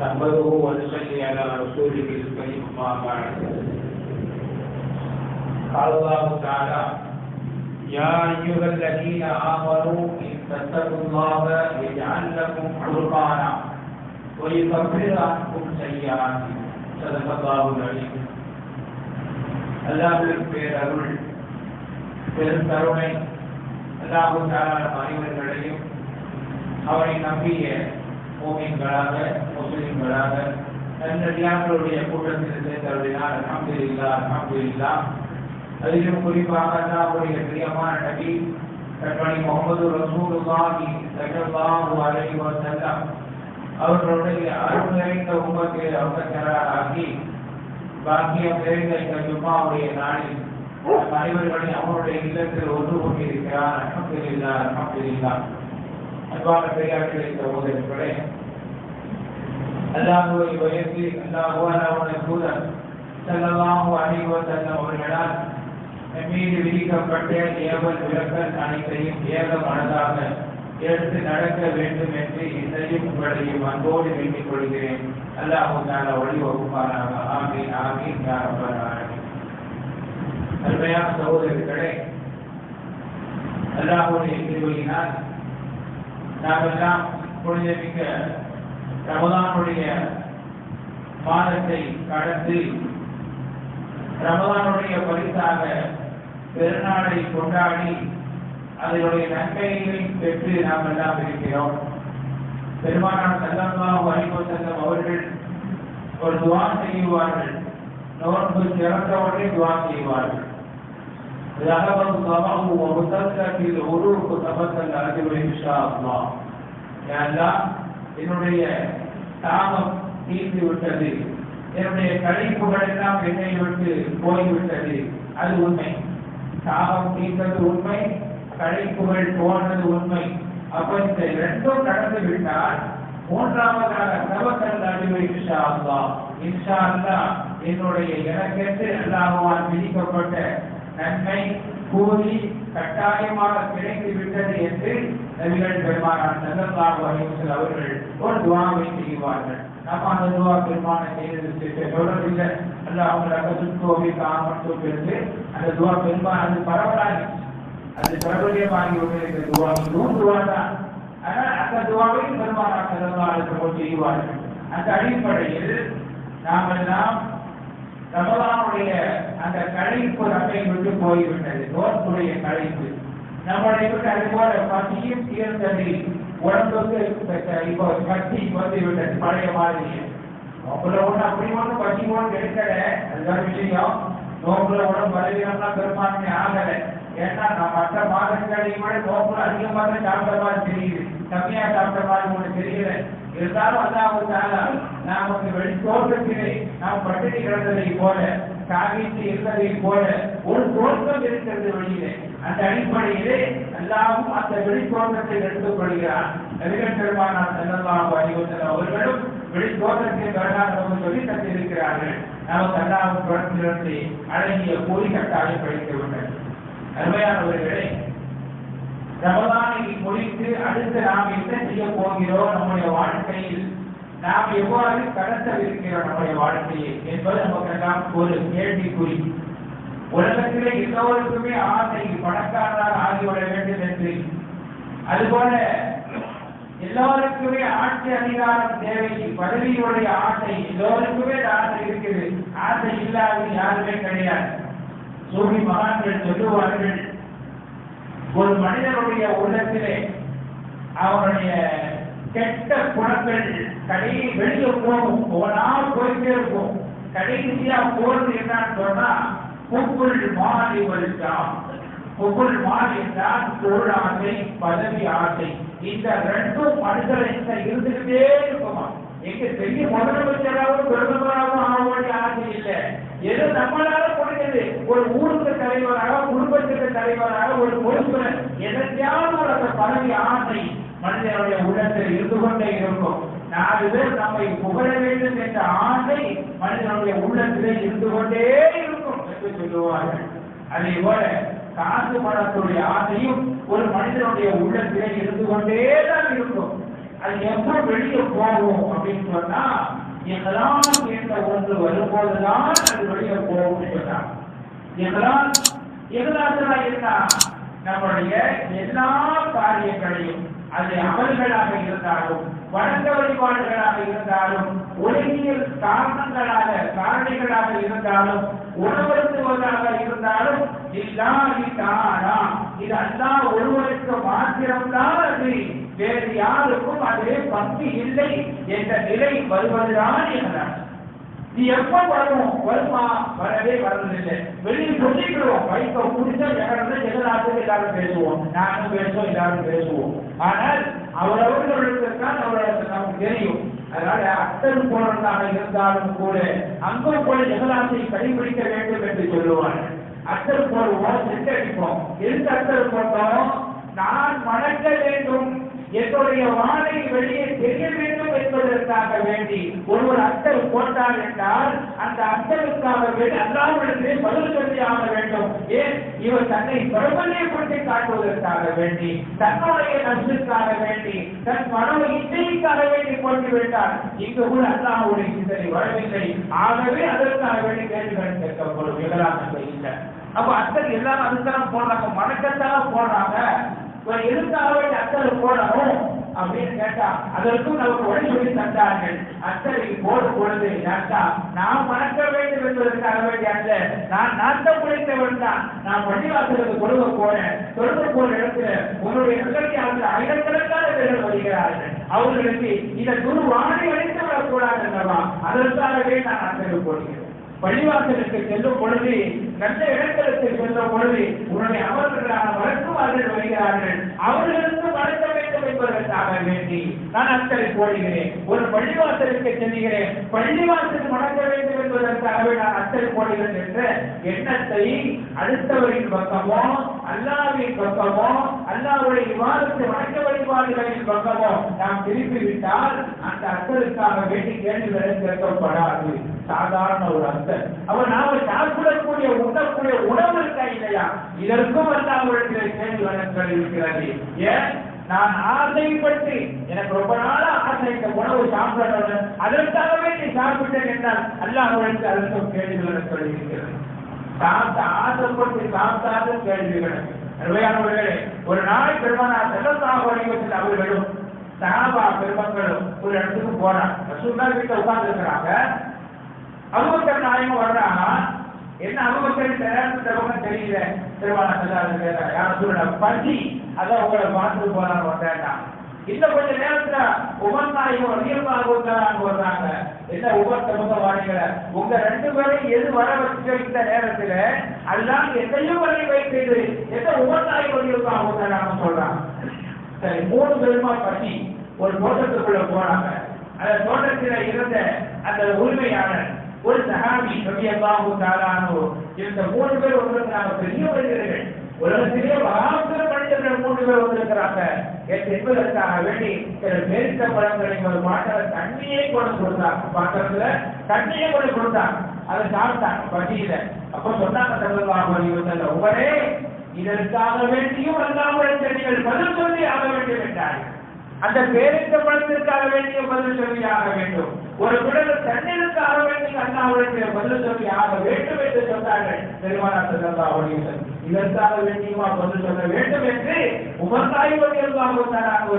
نحمده ونصلي على رسوله الكريم ما بعد قال الله تعالى يا أيها الذين آمنوا إن تتقوا الله يجعل لكم فرقانا ويكفر عنكم سيئاتكم صدق الله العليم அல்லாஹ்வின் பேரருள் பெருங்கருணை அல்லாஹு தாரான மனிதர்களையும் அவரை நம்பிய مؤمن beraber, muslim beraber. Enlebiyan rolüye kuvvet seslendirdiler. Elhamdülillah, elhamdülillah. Aleem खुलीफा अल्लाह और यकरीमान नबी अकरम मोहम्मद रसूलुल्लाह की सल्लल्लाहु अलैहि वसल्लम और रोड़े के अर्थ है तो उम्मत के अवसर करा आकी बाकी अपने का जुमा और ये नाड़ी हमारी बड़ी बड़ी अमर इल्लत से रोजू हो गई रिकार अल्हम्दुलिल्लाह अल्हम्दुलिल्लाह अल्लाह का प्यार के लिए तो वो पड़े அல்லாஹுவை உயர்த்தி அல்லாஹுவான அவனுடைய தூதர் ஸல்லல்லாஹு அலைஹி வஸல்லம் அவர்களால் மீது விதிக்கப்பட்ட ஏவல் விளக்கல் அனைத்தையும் ஏக மனதாக எடுத்து நடக்க வேண்டும் என்று இன்றையும் உங்களையும் அன்போடு வேண்டிக் கொள்கிறேன். அல்லாஹு தாலா ஒளி வகுப்பானாக ஆமீன் ஆமீன் அருமையான சகோதரர்களே அல்லாஹுடைய திருவையினால் நாம் எல்லாம் புனிதமிக்க ரமதானுடைய மாதத்தை கடந்து ரமதானுடைய பரிசாக பெருநாளை கொண்டாடி அதனுடைய நன்மைகளை பெற்று நாம் எல்லாம் இருக்கிறோம் பெருமானார் செல்லம்லாம் வரைபோ செல்லம் அவர்கள் ஒரு துவா செய்வார்கள் நோன்பு சிறந்தவர்களே துவா செய்வார்கள் ذهب الظمأ وابتلت العروق ثبت الأجر إن شاء الله يا الله என்னுடைய தாமம் தீர்ந்து விட்டது என்னுடைய கழிப்புகள் எல்லாம் என்னை விட்டு போய்விட்டது. அது உண்மை. தாமம் தீர்ந்தது உண்மை கழிப்புகள் போனது உண்மை. அப்ப இந்த ரெண்டும் கடந்து விட்டால் மூன்றாவதாக தவக்கல் அறிவை இன்ஷா அல்லா இன்ஷா அல்லா என்னுடைய எனக்கென்று அல்லாஹுவால் விதிக்கப்பட்ட நன்மை கூலி கட்டாயமாக கிடைத்து விட்டது என்று நபிகள் பெருமானார் செல்லல்லாஹு அலைஹி அவர்கள் ஒரு துவாவை செய்வார்கள். நம்ம அந்த துவா பெருமான செய்தது தொடர்பில் அல்ல அவங்களை சுற்றுவை காமட்டும் என்று அந்த துவா பெருமான் அது பரவலாகி அது பிரபலியமாகி கொண்டிருக்கிற துவா. இதுவும் துவா தான். ஆனால் அந்த துவாவையும் பெருமானார் செல்லல்லாஹு செய்வார்கள். அந்த அடிப்படையில் நாம் எல்லாம் ரமலானுடைய அந்த கழிப்பு நம்மை விட்டு போய்விட்டது. நோன்புடைய கழிப்பு. நம்மளை விட்டு அது போல பசியும் தீர்ந்தது உடம்புக்கு இப்போ பசி வந்து விட்டது பழைய மாதிரி நோம்புல ஒண்ணு அப்படி ஒண்ணு பசி ஒண்ணு எடுக்கல. அதுதான் விஷயம். நோம்புல உடம்பு பலவீனம்லாம் பெரும்பான்மை ஆகல. ஏன்னா நான் மற்ற மாதங்களையும் விட நோம்புல அதிகமாக தான் சாப்பிட்ட மாதிரி தெரியுது. கம்மியா சாப்பிட்ட மாதிரி ஒண்ணு தெரியல. இருந்தாலும் அதான் அவங்க நமக்கு வெளி தோற்றத்திலே நாம் பட்டினி கிடந்ததை போல காவித்து இருந்ததை போல ஒரு தோற்றம் இருக்கிறது வெளியிலே அந்த அடிப்படையிலே எல்லாரும் அந்த வெளித்தோற்றத்தை எடுத்துக் எடுத்துக்கொள்கிறார் நபிகள் பெருமானார் செல்லலாம் அறிவுறுத்தல் அவர்களும் வெளித்தோற்றத்தை வரலாறு சொல்லி தந்திருக்கிறார்கள். நமக்கு அல்லாவும் தொடர்ந்து அழகிய கூலி கட்டாயம் படிக்க விட்டது. அருமையானவர்களே ரமதானை முடித்து அடுத்து நாம் என்ன செய்ய போகிறோம்? நம்முடைய வாழ்க்கையில் நாம் எவ்வாறு கடத்தவிருக்கிறோம் நம்முடைய வாழ்க்கையை என்பது நமக்கெல்லாம் ஒரு கேள்விக்குறி. உலகத்திலே எல்லோருக்குமே ஆசை பணக்காரராக ஆகிவிட வேண்டும் என்று. அதுபோல எல்லோருக்குமே ஆட்சி அதிகாரம் தேவை பதவியுடைய ஆசை எல்லோருக்குமே ஆசை இருக்குது. ஆசை இல்லாத யாருமே கிடையாது. சூரி மகான்கள் சொல்லுவார்கள் ஒரு மனிதனுடைய உள்ளத்திலே அவனுடைய கெட்ட குணங்கள் கடையை வெளியே போகும். ஒவ்வொன்றா போயிட்டே இருக்கும். கடைசியா போறது என்னன்னு சொன்னா புக்குள் மாறி வருகிறான் புகழ் மாறி என்றால் பொருள் ஆசை பதவி ஆசை. இந்த ரெண்டும் மனிதர்கிட்ட இருந்துகிட்டே இருக்குமா? எங்க பெரிய முதலமைச்சராகவும் பிரதமராகவும் ஆக வேண்டிய ஆசை இல்லை. எது நம்மளால முடிஞ்சது? ஒரு ஊருக்கு தலைவராக குடும்பத்துக்கு தலைவராக ஒரு பொறுப்பு எதற்கான ஒரு பதவி ஆசை. மனிதனுடைய உள்ளத்தில் இருந்து கொண்டே இருக்கும். நாலு பேர் நம்மை புகழ வேண்டும் என்ற ஆசை மனிதனுடைய உள்ளத்திலே இருந்து கொண்டே இருக்கும் என்று சொல்லுவார்கள். அதே போல காசு பணத்துடைய ஆசையும் ஒரு மனிதனுடைய உள்ளத்திலே இருந்து கொண்டே தான் இருக்கும். அது எப்போ வெளியே போகும் அப்படின்னு சொன்னா இஹ்லாஸ் என்ற ஒன்று வரும்போதுதான் அது வெளியே போகும் சொன்னார் இஹ்லாஸ் இஹ்லாஸ்னா என்ன? நம்முடைய எல்லா காரியங்களையும் அது அமல்களாக இருந்தாலும் வணக்க வழிபாடுகளாக இருந்தாலும் ஒழுங்கியல் காரணங்களாக காரணிகளாக இருந்தாலும் உணவருத்துவதாக இருந்தாலும் இல்லாஹி இது அல்லாஹ் ஒருவருக்கு மாத்திரம்தான் அது வேறு யாருக்கும் அது பங்கு இல்லை என்ற நிலை வருவதுதான் என்றார் நீ எப்ப வரும் வருமா? வரவே வர்றதில்லை வெளியே சொல்லிக்கிறோம். வைப்ப குடிச்சா எகரது எதிராக எல்லாரும் பேசுவோம். நானும் பேசுவோம் எல்லாரும் பேசுவோம். ஆனால் அவரவர்களுக்கு தான் அவர்களுக்கு நமக்கு தெரியும். அதனால அத்தன் போனதாக இருந்தாலும் கூட அங்க போல எகலாசை கடைபிடிக்க வேண்டும் என்று சொல்லுவார்கள். அத்தல் போடுவோம் சென்றடிப்போம் எந்த அத்தல் போட்டோம்? நான் வணங்க வேண்டும். என்னுடைய வாழை வெளியே தெரிய வேண்டும் என்பதற்காக வேண்டி ஒருவர் அத்தல் போட்டார் என்றால் அந்த அத்தலுக்காக வேண்டி அல்லாவிடத்திலே பதில் சொல்லி ஆக வேண்டும். ஏன்? இவர் தன்னை பிரபல்யப்படுத்தி காட்டுவதற்காக வேண்டி தன்னுடைய நஷ்டத்துக்காக வேண்டி தன் மனோ இச்சைக்காக வேண்டி போட்டு விட்டார் இங்கு கூட அல்லாஹ்வுடைய சிந்தனை வரவில்லை. ஆகவே அதற்காக வேண்டி கேள்விகள் கேட்கப்படும். இதெல்லாம் இல்லை. அப்ப அத்தல் எல்லாரும் அதுக்கெல்லாம் போடுறாங்க. மணக்கத்தான் போடுறாங்க. இவர் எதுக்காக வேண்டி அத்தல் போடணும்? அப்படின்னு கேட்டா அதற்கும் நமக்கு வழி தந்தார்கள். அத்தனை போடும் பொழுது கேட்டா நான் மணக்க வேண்டும் என்பதற்காக வேண்டிய அல்ல. நான் நாட்டம் குறைத்தவன் தான். நான் பள்ளிவாசலுக்கு கொடுக்க போறேன். கொடுக்க போற இடத்துல உன்னுடைய நிகழ்ச்சியாளர்கள் ஆயிரக்கணக்கான பேர்கள் வருகிறார்கள். அவர்களுக்கு இந்த குரு வாணி அழைத்து வரக்கூடாது அல்லவா? அதற்காகவே நான் அத்தனை போடுகிறேன். பள்ளிவாசலுக்கு செல்லும் பொழுது நல்ல இடங்களுக்கு செல்லும் பொழுது உன்னுடைய அவர்களான மருத்துவர்கள் வருகிறார்கள். அவர்களுக்கு வழங்க வேண்டும் என்பதற்காக வேண்டி நான் அக்கறை போடுகிறேன் ஒரு பள்ளிவாசலுக்கு செல்கிறேன் பள்ளிவாசல் வணங்க வேண்டும் என்பதற்காகவே நான் அக்கறை போடுகிறேன் என்ற எண்ணத்தை அடுத்தவரின் பக்கமோ அல்லாவின் பக்கமோ அல்லாவுடைய விவாதத்தை வணக்க வழிபாடுகளின் பக்கமோ நாம் திருப்பிவிட்டால் அந்த அக்கருக்காக வேண்டி கேள்விகளை கேட்கப்படாது. சாதாரண ஒரு அர்த்தம் அவர் நாம சாப்பிடக்கூடிய உண்ணக்கூடிய உணவு இருக்கா இல்லையா? இதற்கும் வந்து அவர்களுடைய கேள்வி வணக்கங்கள் இருக்கிறது ஏன்? நான் ஆசைப்பட்டு எனக்கு ரொம்ப நாளா ஆசை இந்த உணவு சாப்பிடணும் அதற்காகவே நீ சாப்பிட்டேன் என்றால் அல்லாஹ் அவர்களுக்கு அதற்கும் கேள்வி வழங்கல் இருக்கிறது சாப்பிட்ட ஆசைப்பட்டு சாப்பிட்டாத கேள்விகள். அருமையானவர்களே ஒரு நாள் பெருமானார் செல்லத்தாக வடிவத்தில் அவர்களும் சகாபா பெருமக்களும் ஒரு இடத்துக்கு போறாங்க ரசூல்லா வீட்டில் உட்கார்ந்து இருக்கிறாங்க அபுபக்கர் நாயகம் வர்றாங்க என்ன அபுபக்கர் நேரத்துக்கு தெரியல. திருவான செல்லாது யாரும் சொல்லுங்க பசி. அதான் உங்களை பார்த்துட்டு போறாங்க வந்தாங்க இந்த கொஞ்ச நேரத்துல உமர் நாயகம் அதிகமாக அங்க வர்றாங்க. என்ன உமர் சமூக வாணிகளை உங்க ரெண்டு பேரும் எது வர வச்சு இந்த நேரத்துல அதுதான் எதையும் வரை வைத்தது எந்த உமர் நாயகம் அதிகமாக வந்தாங்க சொல்றாங்க. சரி மூணு பேருமா பசி? ஒரு தோட்டத்துக்குள்ள போறாங்க அந்த தோட்டத்தில் இருந்த அந்த உரிமையாளர் ஒரு சஹாபி ரபியல்லாஹு தாலானோ இந்த மூணு பேர் வந்திருக்கிறாங்க பெரிய மனிதர்கள் உலகத்திலே மகாபுர மனிதர்கள் மூன்று பேர் வந்திருக்கிறாங்க என்பதற்காக வேண்டி சில பேரித்த பழங்களை ஒரு மாட்டல தண்ணியை கொண்டு கொடுத்தாங்க பாத்திரத்துல தண்ணியை கொண்டு கொடுத்தாங்க அதை சாப்பிட்டாங்க பசியில அப்ப சொன்னாங்க சல்லல்லாஹு அலைஹி வஸல்லம் இதற்காக வேண்டியும் அல்லாமல் நீங்கள் பதில் சொல்லி ஆக வேண்டும் என்றார் அந்த பேரித்த பழத்திற்காக வேண்டிய பதில் சொல்லி ஆக வேண்டும் ஒரு குடல தண்ணீருக்காக வேண்டிய அண்ணாவுடைய பதில் சொல்லி ஆக வேண்டும் என்று சொன்னார்கள். பெருமானா செல்லல்லா ஒளியர்கள் இதற்காக வேண்டியமா பதில் சொல்ல வேண்டும் என்று உமர்தாய் ஒளியல்வாக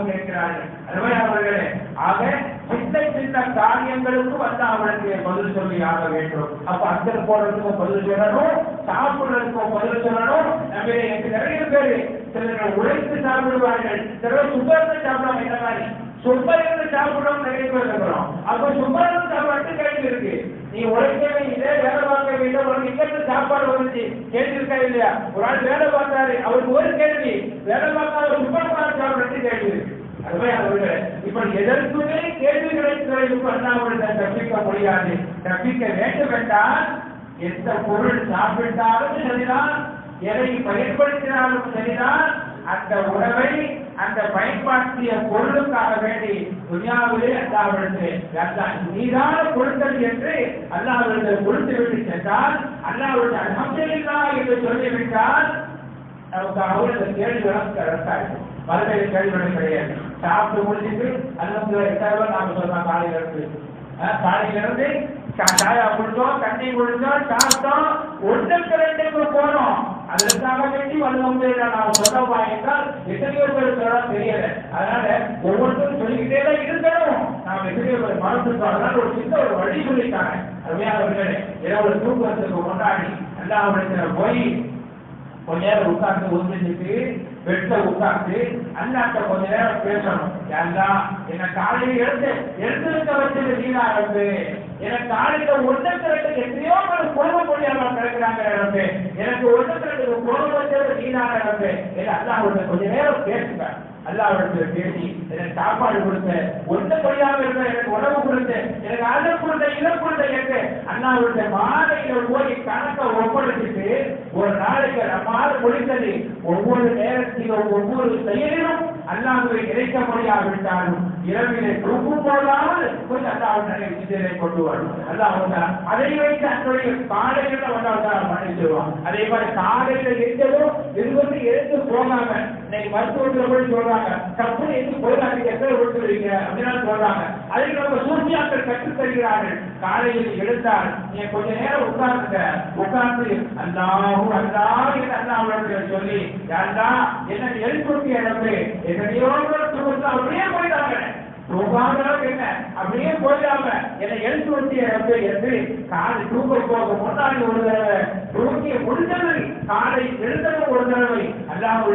கேட்கிறார்கள். அருமை அவர்களே ஆக சின்ன சின்ன காரியங்களுக்கும் வந்து அவளுக்கு பதில் சொல்லி ஆக வேண்டும். அப்ப அஞ்சல் போடுறதுக்கும் பதில் சொல்லணும் சாப்பிடுறதுக்கும் பதில் சொல்லணும். நம்ம எனக்கு நிறைய பேரு சிலர் உழைத்து சாப்பிடுவார்கள். சிலர் சுகர்ந்து சாப்பிடுவாங்க இந்த மாதிரி? சும்மா சுப்பரிந்து சாப்பிடுறோம் நிறைய பேர் இருக்கிறோம் அப்ப சுப்பரிந்து சாப்பாட்டு கேள்வி இருக்கு. நீ உழைக்கவே இல்லை வேலை பார்க்கவே இல்லை உனக்கு இங்கிருந்து சாப்பாடு வந்துச்சு. கேட்டிருக்கா இல்லையா? ஒரு ஆள் வேலை பார்த்தாரு அவருக்கு ஒரு கேள்வி. வேலை பார்க்காத சுப்பர் பார்த்து சாப்பிடுறது கேள்வி இருக்கு. அதுவே அவர்கள் இப்படி எதற்குமே கேள்விகளை பண்ணாமல் தப்பிக்க முடியாது. தப்பிக்க வேண்டும் என்றால் எந்த பொருள் சாப்பிட்டாலும் சரிதான் எதை பயன்படுத்தினாலும் சரிதான் அந்த உணவை அந்த பயன்பாட்டிய பொருளுக்காக வேண்டி துணியாவிலே அல்லாவிடத்து நீதான பொருட்கள் என்று அல்லாவிடத்தை கொடுத்து விட்டு சென்றால் அல்லாவிடத்து அகமதில்லா என்று சொல்லிவிட்டால் நமக்கு அவரது கேள்விகளும் கரெக்டாகும் பல்வேறு கேள்விகளும் கிடையாது. சாப்பிட்டு முடிச்சுட்டு அலமதுல்லா எட்டாயிரம் நாம சொல்லலாம் காலையில் இருந்து. அஹ், காலையில இருந்து சாயா குடிச்சோம் தண்ணி குடிச்சோம் சாப்பிட்டோம் ஒன்றுக்கு ரெண்டுக்கு போனோம். அதற்காக வேண்டி வந்து நான் சொல்லவா என்றால் எத்தனையோ பேர் சொல்லலாம் தெரியல. அதனால ஒவ்வொருத்தரும் சொல்லிக்கிட்டே தான் இருக்கணும் நாம் எத்தனையோ பேர் மனசுக்காக ஒரு சின்ன ஒரு வழி சொல்லிட்டாங்க அருமையானவர்களே இரவு தூக்கத்துக்கு முன்னாடி அல்லாஹ் போய் கொஞ்ச நேரம் உட்கார்ந்து ஒதுங்கிட்டு வெட்ட உட்கார்ந்து அண்ணாட்ட கொஞ்ச நேரம் பேசணும். ஏன்னா என்ன காலையில எழுந்து எழுந்திருக்க வச்சது நீனா இருந்து எனக்கு ஆளுக்கு ஒன்றுக்கு ரெண்டு எத்தனையோ பேர் குழந்தை முடியாம கிடக்கிறாங்க இருந்து எனக்கு ஒன்றுக்கு ரெண்டு குடும்ப வச்சது நீனாக இருந்து என்ன அல்லாஹ் கொஞ்ச நேரம் பேசுங்க அவர்கிட்ட பேசி எனக்கு சாப்பாடு கொடுத்த ஒன்று முடியாம இருந்த எனக்கு உணவு கொடுத்து எனக்கு அதை கொடுத்த இதை கொடுத்த எனக்கு அண்ணாவுடைய மாலையில் போய் கணக்கை ஒப்படைச்சிட்டு ஒரு நாளைக்கு நம்மால் முடிந்தது. ஒவ்வொரு நேரத்திலும் ஒவ்வொரு செயலிலும் அல்லாஹுவை கிடைக்க முடியாவிட்டாலும் இரவிலே தூக்கும் போதாவது கொஞ்சம் அல்லாவுடைய சிந்தனை கொண்டு வரும் அல்லாஹ் அதை வைத்து அன்றைய காலையில வந்தால் மன்னிச்சிருவான் அதே மாதிரி காலையில இருந்ததும் இது வந்து எழுந்து போகாம இன்னைக்கு மருத்துவத்துல போய் சொல்றாங்க தப்புன்னு எடுத்து போயிடாதீங்க எத்தனை விட்டுறீங்க அப்படின்னு சொல்றாங்க. அதுக்கு நம்ம சூழ்ச்சியாக்கள் கற்றுத் தருகிறார்கள். காலையில் எடுத்தால் நீங்க கொஞ்ச நேரம் உட்கார்ந்துங்க உட்கார்ந்து அல்லாஹும் அல்லாஹ் சொல்லி யாருடா என்ன எழுப்புக்கு எனக்கு எத்தனையோ அப்படியே போயிட்டாங்க. தூங்காமலும் என்ன? அப்படியே போயிடாம என்னை எழுத்து வச்சு எனக்கு என்று காலை தூங்க போக முன்னாடி ஒரு தடவை தூங்கி முடிந்தது காலை எழுந்தது ஒரு தடவை. அல்லாஹ்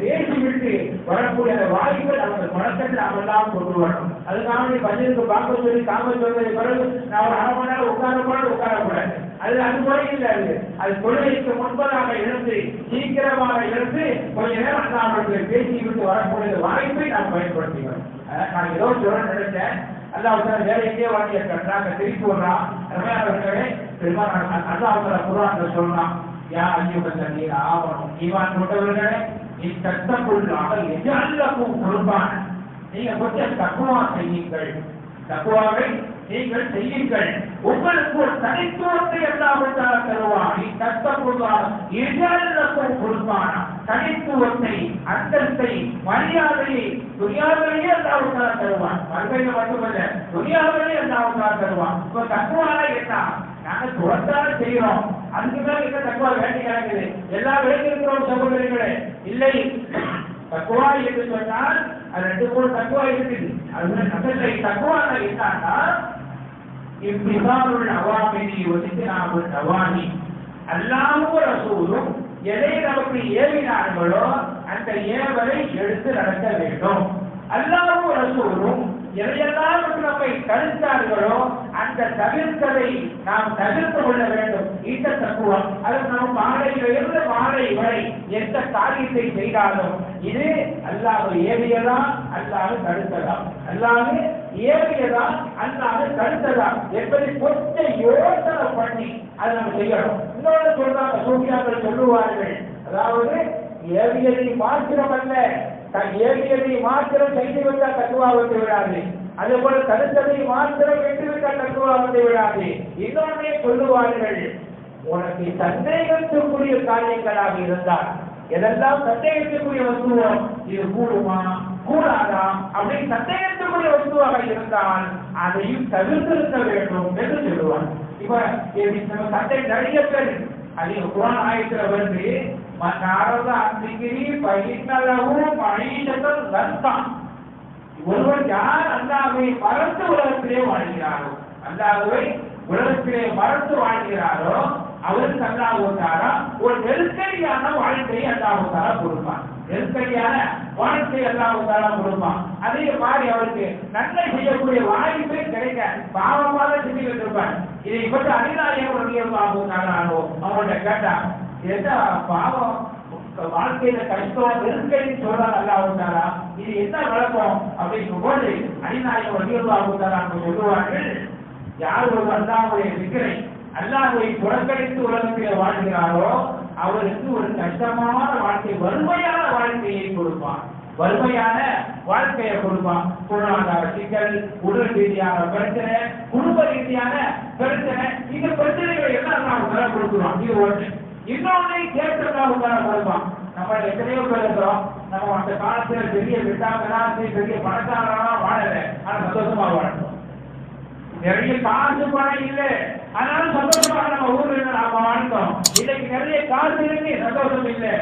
பேசி விட்டு வரக்கூடிய அந்த வாய்ப்பை நமக்கு நாம் எல்லாம் கொண்டு வரணும். அதுக்காக நீ பஜனுக்கு பார்க்க சொல்லி காம சொல்வதை பிறகு நான் ஒரு அரை மணி நேரம் உட்கார கூட உட்காரக்கூடாது. அது அது முறை இல்லை அது. அது தொழுகைக்கு முன்பதாக இருந்து சீக்கிரமாக எழுந்து கொஞ்ச நேரம் அல்லாஹ் பேசி விட்டு வரக்கூடிய வாய்ப்பை நாம் பயன்படுத்திக்கிறோம் நான் ஏதோ சொல்ல நினைச்சேன். அல்லாஹ் வேற எங்கேயோ வாங்கி கட்டுறாங்க திருப்பி விடுறான் ரமையானவர்களே பெருமாள் அல்லாஹ் குரான் சொல்றான் யா ஐயோட தண்ணீர் ஆவணும் ஈவான் கொண்டவர்களே நீ கஷ்டப்படுறாங்க எஜல்லக்கும் பொறுப்பான நீங்க கொஞ்சம் தக்குவா செய்யுங்கள். தக்குவாவை நீங்கள் செய்யுங்கள். உங்களுக்கு ஒரு தனித்துவத்தை எல்லாவற்றால் தருவான். நீ கஷ்டப்படுவான் எஜல்லக்கும் பொறுப்பான தனித்துவத்தை அந்தத்தை மரியாதையை துணியாவிலேயே எல்லாவற்றால் தருவான். மறுமையில மட்டுமல்ல துணியாவிலேயே எல்லாவற்றால் தருவான். இப்ப தக்குவான என்ன? நாங்க துறந்தாலும் செய்யறோம். அதுக்குதான் என்ன தக்குவா வேண்டி கிடக்குது எல்லா வேண்டி இருக்கிறோம் சகோதரிகளே. இல்லை. தக்குவா என்று சொன்னால் அது ரெண்டு மூணு தக்குவா இருக்குது. அது நகத்தை தக்குவா என்னன்னா இவ்விசாருள் அவாமினி ஒதுக்கி நாம் நவாமி அல்லாமும் ரசூலும் எதை நமக்கு ஏவினார்களோ அந்த ஏவலை எடுத்து நடக்க வேண்டும். அல்லாமும் ரசூலும் எதையெல்லாம் நம்மை தடுத்தார்களோ அந்த தவிர்த்ததை நாம் தவிர்த்து கொள்ள வேண்டும். இந்த தத்துவம் அது நாம் மாலையில இருந்து மாலை வரை எந்த காரியத்தை செய்தாலும் இது அல்லாஹ் ஏவியதா அல்லாது தடுத்ததா அல்லாமே ஏவியதா அல்லாது தடுத்ததா எப்படி கொஞ்சம் யோசனை பண்ணி அதை நம்ம செய்யணும். இன்னொன்று சொல்றாங்க சூஃபியாக்கள் சொல்லுவார்கள். அதாவது ஏவியதை மாத்திரமல்ல தன் ஏவியதை மாத்திரம் செய்துவிட்டால் தத்துவா வந்து விடாது. அதே போல தடுத்ததை மாத்திரம் விட்டுவிட்டால் தத்துவா வந்து விடாது. இன்னொன்றே சொல்லுவார்கள் உனக்கு சந்தேகத்துக்குரிய காரியங்களாக இருந்தால் எதெல்லாம் சந்தேகத்துக்குரிய வஸ்துவோ இது கூடுமா? கூடாதா? அப்படின்னு சந்தேகத்துக்குரிய வஸ்துவாக இருந்தால் அதையும் தவிர்த்திருக்க வேண்டும் என்று சொல்லுவார். இப்ப சந்தை நம்ம சண்டை நிறைய பேர் அது குரான் ஆயத்துல வருது மன்னாரத அந்திகிரி பயிர்களவும் மனிதர்கள் லந்தான் ஒருவர் யார் அல்லாவை மறந்து உலகத்திலே வாழ்கிறாரோ அல்லாவை உலகத்திலே மறந்து வாழ்கிறாரோ அவருக்கு அல்லாஹ் ஒரு நெருக்கடியான வாழ்க்கையை அல்லாஹ் தாரா கொடுப்பான். நெருக்கடியான வாழ்க்கை அல்லாஹ் தாரா கொடுப்பான். அதே மாதிரி அவருக்கு நன்மை செய்யக்கூடிய வாய்ப்பே கிடைக்க பாவமாக செஞ்சுக்கிட்டு இருப்பார் இதை பற்றி அதிகாரியம் ரவியல்லாஹு தாரானோ அவங்கள்ட்ட கேட்டா. என்ன பாவம்? வாழ்க்கையில கஷ்டம் நெருக்கடி சொல்றாங்க அல்லா தாரா இது என்ன வழக்கம்? அப்படிங்கும் போது அதிகாரியம் ரவியல்லாஹு தாரான்னு சொல்லுவார்கள் யார் ஒரு அல்லாவுடைய விக்கிரை? அல்லாஹுவை புறக்கணித்து உலகத்தில் வாழ்கிறாரோ அவருக்கு ஒரு கஷ்டமான வாழ்க்கை வறுமையான வாழ்க்கையை கொடுப்பான். வறுமையான வாழ்க்கையை கொடுப்பான். பொருளாதார சிக்கல் உடல் ரீதியான பிரச்சனை குடும்ப ரீதியான பிரச்சனை இந்த பிரச்சனைகளை எல்லாம் நாம் தர கொடுக்கிறோம் இது ஒன்று. இன்னொன்னை கேட்டதாக தர நம்ம எத்தனையோ பேர் இருக்கிறோம். நம்ம அந்த காலத்துல பெரிய விட்டாங்களா பெரிய பணக்காரனா வாழல. ஆனா சந்தோஷமா வாழணும் நிறைய காசு பணம் இல்லை. அதனால சந்தோஷமாக நம்ம ஊர்ல நாம வாழ்ந்தோம். இன்னைக்கு நிறைய காசு இருக்கு சந்தோஷம் இல்லை.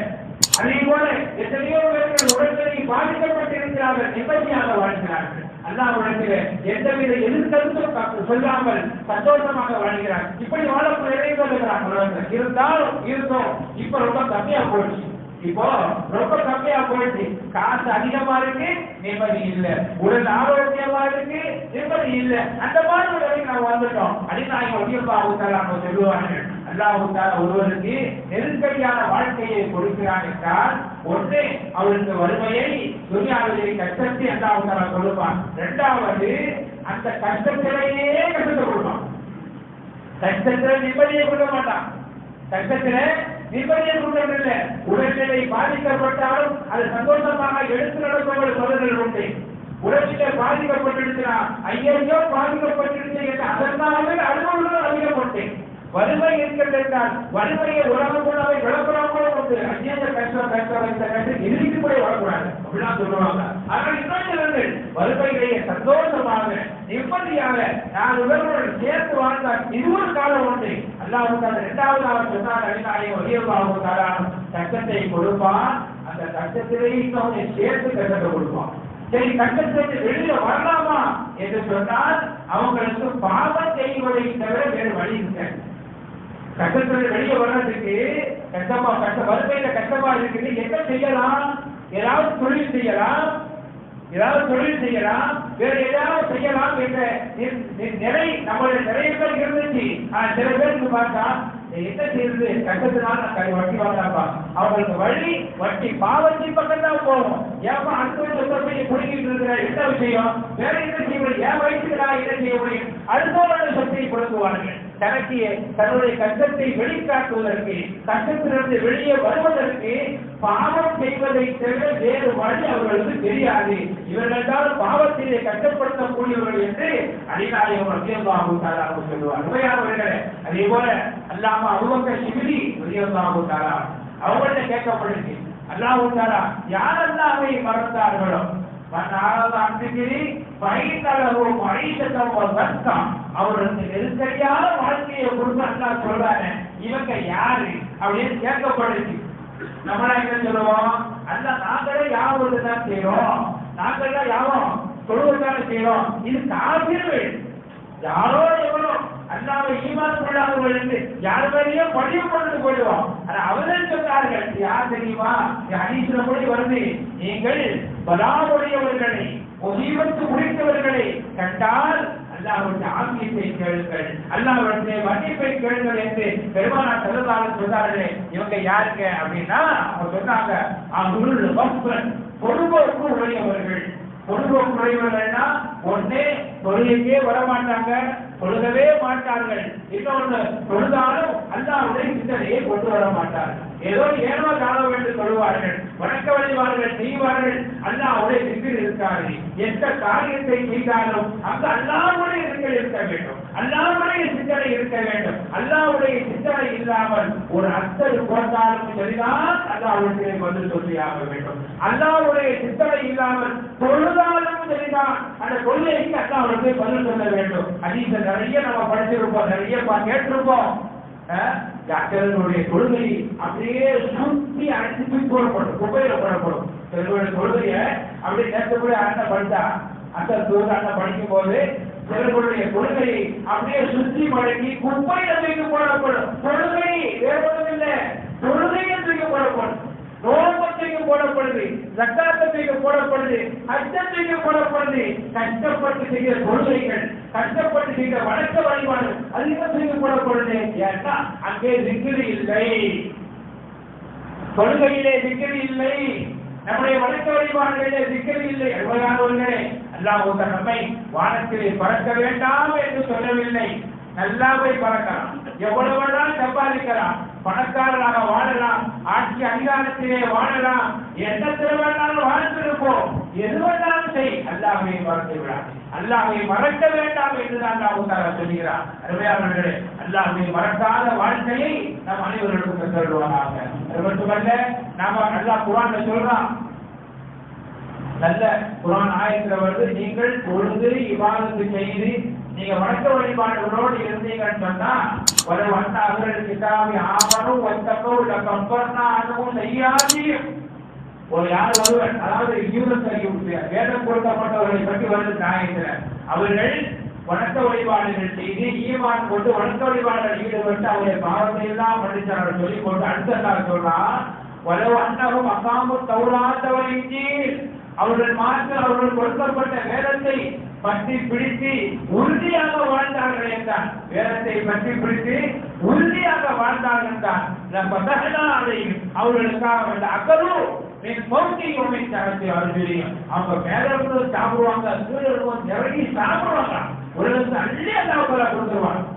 அதே போல எத்தனையோ பேர்கள் உடல்நிலை பாதிக்கப்பட்டிருக்கிறார்கள் நிம்மதியாக வாழ்கிறார்கள். அல்லாஹ் உலகில எந்தவித எதிர்கருத்தும் சொல்லாமல் சந்தோஷமாக வாழ்கிறார் இப்படி வாழக்கூடிய நிறைய பேர் இருக்கிறாங்க இருந்தாலும் இருந்தோம். இப்ப ரொம்ப கம்மியா போயிடுச்சு. இப்போ ரொம்ப கம்மியா போயிடுச்சு. காசு அதிகமா இருக்கு நிம்மதி இல்ல. உடல் ஆரோக்கியமா இருக்கு நிம்மதி இல்ல. அந்த மாதிரி ஒரு நிலைக்கு நாம் வந்துட்டோம். அப்படின்னு ஒடியப்பாவு ஒடியப்பா அவங்க சொல்லுவாங்க தாலா ஒருவருக்கு நெருக்கடியான வாழ்க்கையை கொடுக்கிறான் என்றால் ஒன்று அவருக்கு வறுமையை துணியாவிலே கஷ்டத்தை அல்லாஹு கொடுப்பான். இரண்டாவது அந்த கஷ்டத்திலேயே கஷ்டத்தை கொடுப்பான். கஷ்டத்துல நிம்மதியை கொடுக்க மாட்டான். கஷ்டத்துல நிம்மதியை கொடுக்கவில்லை உடல்நிலை பாதிக்கப்பட்டாலும் அது சந்தோஷமாக எடுத்து நடப்பவர்கள் சோதனைகள் உண்டு. உடல்நிலை பாதிக்கப்பட்டிருக்கிறா ஐயோ பாதிக்கப்பட்டிருச்சு என்று அதனாலே அனுபவங்கள் அதிகப்பட்டேன் வறுமை இருக்கிறது என்றால் வறுமையை உலகம் போலவே விளக்குறாங்களோ உண்டு. ஐயோ கஷ்டம் கஷ்டம் இந்த கஷ்டம் இறுதிக்கு கூட வரக்கூடாது. அப்படிலாம் சொல்லுவாங்க. ஆனால் இன்னொரு வறுமையிலேயே சந்தோஷமாக நிம்மதியாக நான் இவர்களுடன் சேர்த்து வாழ்ந்தால் இது ஒரு காலம் உண்டு. அல்லாஹ் இரண்டாவது அவர் சொன்னார் அடிநாயகம் வலியல்லாஹு தாரானும் கஷ்டத்தை கொடுப்பான். அந்த கஷ்டத்திலேயே அவனை சேர்த்து கஷ்டத்தை கொடுப்பான். சரி கட்டத்திற்கு வெளியில வரலாமா? என்று சொன்னால் அவங்களுக்கு பாவம் செய்வதை தவிர வேறு வழி இல்லை. கஷ்டத்துல வெளியே வர்றதுக்கு கஷ்டமா கஷ்ட வறுமையில கஷ்டமா இருக்குது என்ன செய்யலாம்? ஏதாவது தொழில் செய்யலாம்? ஏதாவது தொழில் செய்யலாம்? வேற ஏதாவது செய்யலாம் என்ற நிலை நிறை நம்மளுடைய நிறைய பேர் இருந்துச்சு. சில பேருக்கு பார்த்தா என்ன செய்யறது? கஷ்டத்தினால வட்டி வாங்கலாம்ப்பா அவங்களுக்கு வழி வட்டி பாவத்தின் பக்கம் தான் போகும். ஏப்பா அடுத்த சொத்தை குடிக்கிட்டு இருக்கிற? என்ன விஷயம்? வேற என்ன செய்ய முடியும்? என் வயசுக்கு நான் என்ன செய்ய முடியும்? அடுத்தவரோட சொத்தை கொடுக்குவார்கள். தனக்கு தன்னுடைய கஷ்டத்தை வெளிக்காட்டுவதற்கு கஷ்டத்திலிருந்து வெளியே வருவதற்கு பாவம் செய்வதை தவிர வேறு வழி அவர்களுக்கு தெரியாது. இவர்கள் தான் பாவத்திலே கஷ்டப்படுத்தக்கூடியவர்கள் என்று அடிநாயகம் ரத்தியல்லாஹு சொல்லுவார். உண்மையானவர்களே அதே போல அல்லாம அவங்க சிவிலி ரத்தியல்லாஹு அவங்கள்ட்ட கேட்கப்படுது அல்லாஹு யாரெல்லாம் யாரெல்லாமே மறந்தார்களோ? நாலாவது அன்பிக்கிறி பைத்தளவு பைத்தளவு வர்க்கம். அவருக்கு நெருக்கடியான வாழ்க்கையை கொடுத்தா அல்லா சொல்றாரு. இவங்க யாரு அப்படின்னு கேட்கப்படுது. நம்மளா என்ன சொல்லுவோம்? அல்ல நாங்களே யாவது தான் செய்யறோம் நாங்களா யாரும் தொழுவதான செய்யறோம் இது காப்பீர்கள் யாரோ எவ்வளோ அல்லாவை ஈமான் கொள்ளாதவர்கள் என்று யார் மேலேயும் பதிவு கொண்டு போயிடுவோம் ஆனா அவர்கள் சொன்னார்கள் யார் தெரியுமா? ஹதீஸ்ல கூட வருது. நீங்கள் பலாவுடையவர்களை முசீபத்து முடித்தவர்களை கண்டால் அல்லாஹ்வுடைய ஆங்கியத்தை கேளுங்கள். அல்லாஹ்வுடைய மன்னிப்பை கேளுங்கள் என்று பெருமானார் செல்லதாலும் சொன்னார்களே இவங்க யாருங்க அப்படின்னா அவங்க சொன்னாங்க அருள் வஸ்பன் பொறுப்போக்கு உடையவர்கள் பொழுதுபோக்கு உடையவர்கள்னா ஒன்னே தொழுகைக்கே வர மாட்டாங்க தொழுகவே மாட்டார்கள். இன்னொன்னு தொழுதாலும் அல்லாவுடைய சிந்தனையை கொண்டு வர மாட்டார்கள் ஏதோ ஏனோ தானோ என்று சொல்லுவார்கள். வணக்க வழிவார்கள் செய்வார்கள் அல்லாவுடைய சிந்தனை இருக்காது எந்த காரியத்தை செய்தாலும் அங்கு அல்லாவுடைய சிந்தனை இருக்க வேண்டும். அல்லாவுடைய சிந்தனை இருக்க வேண்டும். அல்லாவுடைய சிந்தனை இல்லாமல் ஒரு அத்தர் பிறந்தாலும் சரிதான் அல்லாவுடைய பதில் சொல்லியாக வேண்டும். அல்லாவுடைய சிந்தனை இல்லாமல் தொழுதாலும் சரிதான். அந்த கொள்கைக்கு அல்லாவுடைய பதில் சொல்ல வேண்டும். அதீத நிறைய நம்ம படிச்சிருப்போம் நிறைய கேட்டிருப்போம். டாக்டர்களுடைய கொள்கை அப்படியே சுற்றி அடிச்சு போய் போடப்படும் குப்பையில போடப்படும் சிலருடைய கொள்கையை அப்படியே நேற்று கூட அண்ணன் படித்தா அந்த தூர் அண்ணன் படிக்கும் போது சிலர்களுடைய கொள்கை அப்படியே சுற்றி மடங்கி குப்பையில தூக்கி போடப்படும் கொள்கை வேற ஒன்றும் இல்லை. கொள்கையை தூக்கி போடப்படும் நோம்பத்தையும் போடப்படுது ஜக்காத்துக்கு போடப்படுது அச்சத்தையும் போடப்படுது. கஷ்டப்பட்டு செய்கிற கொள்கைகள் கஷ்டப்பட்டு செய்கிற வணக்க வழிபாடு அதிகத்தையும் போடப்படுது. ஏன்னா அங்கே திக்கிரி இல்லை. கொள்கையிலே திக்கிரி இல்லை. நம்முடைய வணக்க வழிபாடுகளிலே திக்கிரி இல்லை. அருமையானவர்களே அல்லாஹ் நம்மை வானத்திலே பறக்க வேண்டாம் என்று சொல்லவில்லை. நல்லா போய் பறக்கலாம் எவ்வளவெல்லாம் சம்பாதிக்கலாம்? பணக்காரராக வாழலாம். ஆட்சி அதிகாரத்திலே வாழலாம். எந்த வேணாலும் வாழ்ந்திருப்போம். எது வேண்டாலும் செய். அல்லாஹை மறந்து விடாது. அல்லாஹை மறக்க வேண்டாம் என்றுதான் அல்லாஹ் தாரா சொல்கிறார். அருமையாளர்களே அல்லாஹை மறக்காத வாழ்க்கையை நம் அனைவர்களுக்கும் சொல்லுவாங்க அது மட்டுமல்ல நாம அல்லாஹ் குரான்ல சொல்றான் நல்ல குரான் ஆயத்துல வந்து நீங்கள் பொழுது இவாதத்து செய்து நீங்க வணக்க வழிபாடுகளோடு இருந்தீங்கன்னு சொன்னா ஒரு வண்ண அவர்கள் கிட்டாமி ஆவணும் ஒத்தக்கோ இல்ல கம்பர்னா அதுவும் செய்யாதியும் ஒரு யார் ஒருவர் அதாவது யூரஸ் வேதம் கொடுக்கப்பட்டவர்களை பற்றி வருது நாயகத்துல அவர்கள் வணக்க வழிபாடுகள் செய்து ஈமான் கொண்டு வணக்க வழிபாடுகள் ஈடுபட்டு அவருடைய பாவத்தை எல்லாம் மன்னிச்சார்கள் சொல்லி கொண்டு அடுத்த நாள் சொல்றான் வலவு அன்னகும் அசாமு தௌராத்தவர் இஞ்சில் அவர்கள் மாற்ற அவர்கள் கொடுக்கப்பட்ட வேதத்தை பற்றி பிடித்து உறுதியாக வாழ்ந்தார்கள் என்றான். வேதத்தை பற்றி பிடித்து உறுதியாக வாழ்ந்தார்கள் என்றான். அதை அவர்களுக்காக வந்த அக்கரும் அவங்க மேல சாப்பிடுவாங்க கீழே இருந்து சாப்பிடுவாங்க. உலகத்தை அள்ளி அந்த கொடுத்துருவாங்க.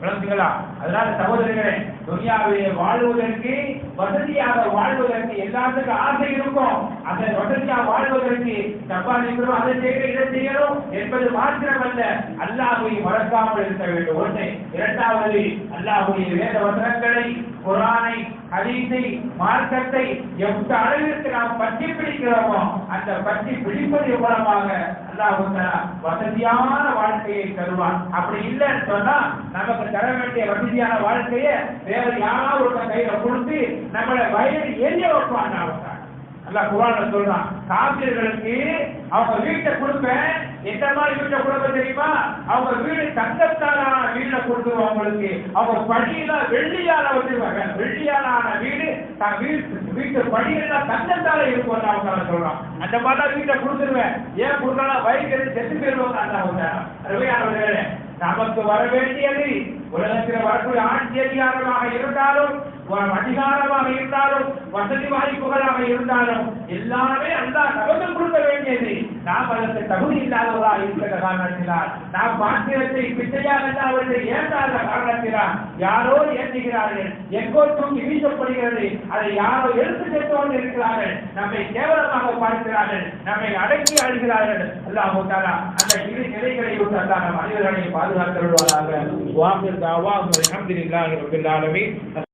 விளங்குங்களா அதனால சகோதரர்களே துனியாவிலே வாழ்வதற்கு வசதியாக வாழ்வதற்கு எல்லாத்துக்கும் ஆசை இருக்கும். அந்த வசதியாக வாழ்வதற்கு சம்பாதிக்கிறோம் அதை செய்யணும் இதை செய்யணும் என்பது மாத்திரமல்ல. அல்லாஹை மறக்காமல் இருக்க வேண்டும். ஒன்று இரண்டாவது அல்லாஹுடைய வேத வசனங்களை குரானை ஹதீஸை மார்க்கத்தை எந்த அளவிற்கு நாம் பற்றி பிடிக்கிறோமோ அந்த பற்றி பிடிப்பது மூலமாக அல்லாஹ் வசதியான வாழ்க்கையை தருவான். அப்படி இல்லைன்னு சொன்னா நமக்கு தர வேண்டிய வசதியான வாழ்க்கையை வேற யாராவது ஒரு கையில கொடுத்து நம்மளை வயது எரிய வைப்பான் அவங்க அல்ல குரான சொல்றான் காப்பியர்களுக்கு அவங்க வீட்டை கொடுப்பேன். எந்த மாதிரி வீட்டை கொடுக்க தெரியுமா? அவங்க வீடு தங்கத்தாலான வீட்டை கொடுத்துருவோம் அவங்களுக்கு. அவங்க படியில வெள்ளியால வச்சிருவாங்க வெள்ளியாலான வீடு தான் வீட்டு வீட்டு படியெல்லாம் தங்கத்தால இருக்கும் அவங்க சொல்றான் அந்த மாதிரி வீட்டை கொடுத்துருவேன். ஏன் கொடுத்தாலும் வயிற்று செத்து போயிருவாங்க அந்த அவங்க அருமையானவர்களே நமக்கு வர வேண்டியது உலகத்தில் வரக்கூடிய ஆட்சி அதிகாரமாக இருந்தாலும் அதிகாரமாக இருந்தாலும் வசதி வாய்ப்புகளாக இருந்தாலும் எல்லாமே அந்த நமக்கு கொடுக்க வேண்டியது. நாம் அதற்கு தகுதி இல்லாதவரா இருக்கிற காரணத்தினால் நாம் மாத்திரத்தை பிச்சையாக அவர்கள் ஏற்றாத காரணத்தினால் யாரோ ஏற்றுகிறார்கள் எங்கோ தூக்கி வீசப்படுகிறது அதை யாரோ எடுத்து சென்றோடு இருக்கிறார்கள் நம்மை கேவலமாக பார்க்கிறார்கள் நம்மை அடக்கி அழுகிறார்கள். அல்லாஹ் அந்த இரு நிலைகளை விட்டு அல்லா நம் அனைவர்களையும் பாதுகாத்து வருவாராக வாக்கு தாவா அலமதுல்லாஹி ரபில் ஆலமீன்.